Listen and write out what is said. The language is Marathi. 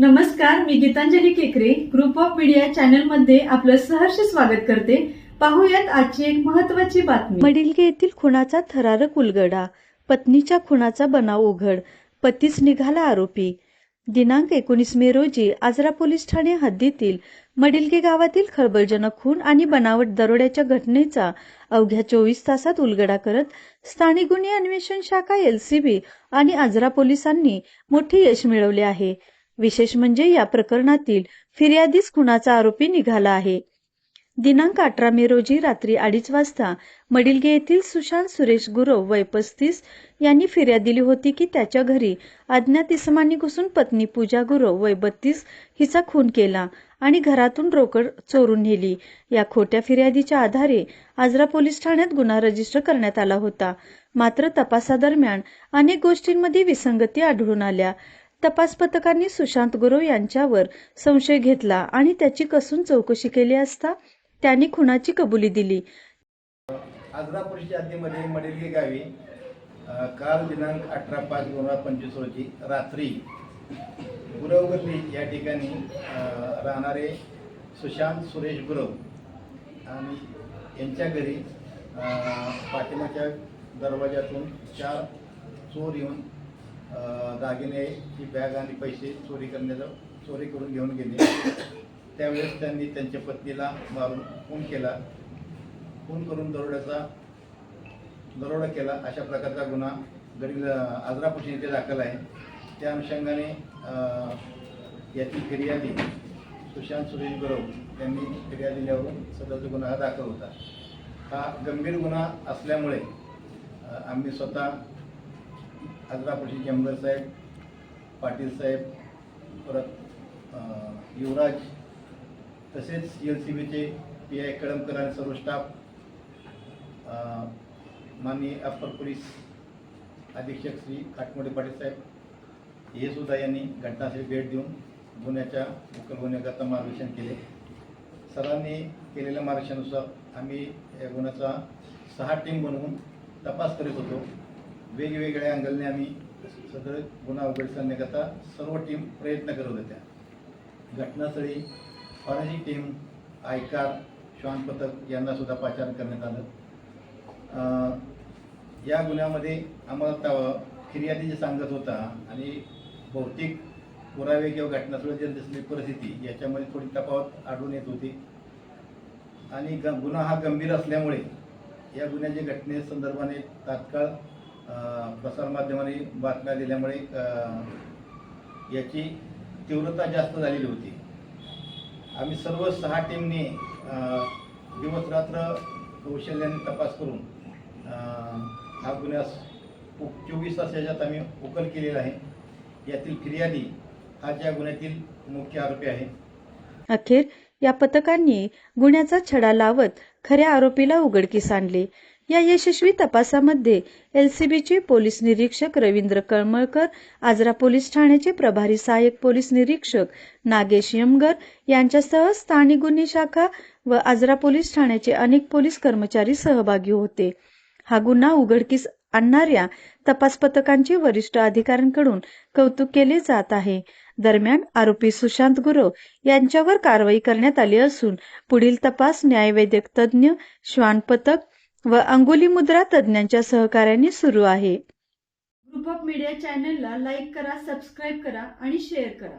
नमस्कार मी गीतांजली केकरे. ग्रुप ऑफ मीडिया चॅनलमध्ये आपलं सहर्ष स्वागत करते. पाहूयात आजची एक महत्वाची बातमी. मडिलगे येथील खुनाचा थरारक उलगडा. पत्नीच्या खुनाचा बनाव उघड. पतीच निघाला आरोपी. दिनांक एकोणीस मे रोजी आजरा पोलीस ठाणे हद्दीतील मडिलगे गावातील खळबळजनक खून आणि बनावट दरोड्याच्या घटनेचा अवघ्या चोवीस तासात उलगडा करत स्थानिक गुन्हे अन्वेषण शाखा एलसीबी आणि आजरा पोलिसांनी मोठे यश मिळवले आहे. विशेष म्हणजे या प्रकरणातील फिर्यादीच खुनाचा आरोपी निघाला आहे. दिनांक अठरा मे रोजी रात्री अडीच वाजता मडिलगे येथील सुशांत सुरेश गुरव वय पस्तीस यांनी फिर्याद दिली होती की त्याच्या घरी अज्ञात इसमांनी घुसून पत्नी पूजा गुरव वय बत्तीस हिचा खून केला आणि घरातून रोकड चोरून नेली. या खोट्या फिर्यादीच्या आधारे आजरा पोलीस ठाण्यात गुन्हा रजिस्टर करण्यात आला होता. मात्र तपासादरम्यान अनेक गोष्टींमध्ये विसंगती आढळून आल्या. तपास पथकांनी सुशांत गुरव यांच्यावर संशय घेतला आणि त्याची कसून चौकशी केली असता त्यांनी खुनाची कबुली दिली. आजरा हद्दीमध्ये गावी काल दिनांक अठरा पाच दोन हजार पंचवीस रोजी रात्री गुरवगल्ली या ठिकाणी राहणारे सुशांत सुरेश गुरव आणि यांच्या घरी पाठिंबाच्या दरवाज्यातून चार चोर येऊन दागिने ही बॅग आणि पैसे चोरी करण्याचा चोरी करून घेऊन गेले. त्यावेळेस त्यांनी त्यांच्या पत्नीला मारून फोन केला. फोन करून दरोड्याचा दरोडा केला. अशा प्रकारचा गुन्हा गडील आजरापुशी येथे दाखल आहे. त्या अनुषंगाने याची फिर्यादी सुशांत सुरेश गुरव यांनी फिर्याद दिल्यावरून सदरचा गुन्हा हा दाखल होता. हा गंभीर गुन्हा असल्यामुळे आम्ही स्वतः आजरा चेंबर साहेब पाटील साहेब परत युवराज तसेच एल सी बीचे पी आय कळमकर आणि सर्व स्टाफ माननीय अप्पर पोलीस अधीक्षक श्री काटमोडे पाटील साहेब हे सुद्धा यांनी घटनास्थळी भेट देऊन गुन्ह्याच्या उकल गुन्ह्याकरता मार्गदर्शन केले. सरांनी केलेल्या मार्गदर्शनानुसार आम्ही या गुन्ह्याचा सहा टीम बनवून तपास करीत होतो. वेगवेगळ्या अँगलने आम्ही सगळे गुन्हा उघड करण्याकरता सर्व टीम प्रयत्न करत होत्या. घटनास्थळी फॉरेन्सिक टीम आयकार श्वान पथक यांना सुद्धा पाचारण करण्यात आलं. या गुन्ह्यामध्ये आम्हाला त- फिर्यादी जे सांगत होता आणि भौतिक पुरावे किंवा घटनास्थळी जे दिसली परिस्थिती याच्यामध्ये थोडी तफावत आढळून येत होती. आणि ग गुन्हा हा गंभीर असल्यामुळे या गुन्ह्याच्या घटनेसंदर्भाने तात्काळ प्रसारमाध्यमांनी बातम्या दिल्यामुळे याची तीव्रता जास्त झालेली होती. आम्ही सर्व सहा टीमने दिवस रात्र कौशल्याने तपास करून हा गुन्ह्यास चोवीस तास याच्यात आम्ही उकल केलेला आहे. यातील फिर्यादी हा या गुन्ह्यातील मुख्य आरोपी आहे. अखेर या पथकांनी गुन्ह्याचा छडा लावत खऱ्या आरोपीला उघडकीस आणले. या यशस्वी तपासामध्ये एलसीबीचे पोलीस निरीक्षक रवींद्र कळमळकर आजरा पोलीस ठाण्याचे प्रभारी सहाय्यक पोलीस निरीक्षक नागेश यमगर यांच्यासह स्थानिक गुन्हे शाखा व आजरा पोलीस ठाण्याचे अनेक पोलीस कर्मचारी सहभागी होते. हा गुन्हा उघडकीस आणणाऱ्या तपास पथकांचे वरिष्ठ अधिकाऱ्यांकडून कौतुक केले जात आहे. दरम्यान आरोपी सुशांत गुरव यांच्यावर कारवाई करण्यात आली असून पुढील तपास न्यायवैद्यक तज्ज्ञ श्वान पथक व अंगुली मुद्रा तज्ज्ञांच्या सहकार्याने सुरू आहे. ग्रुप ऑफ मीडिया चॅनलला लाईक करा सबस्क्राईब करा आणि शेअर करा.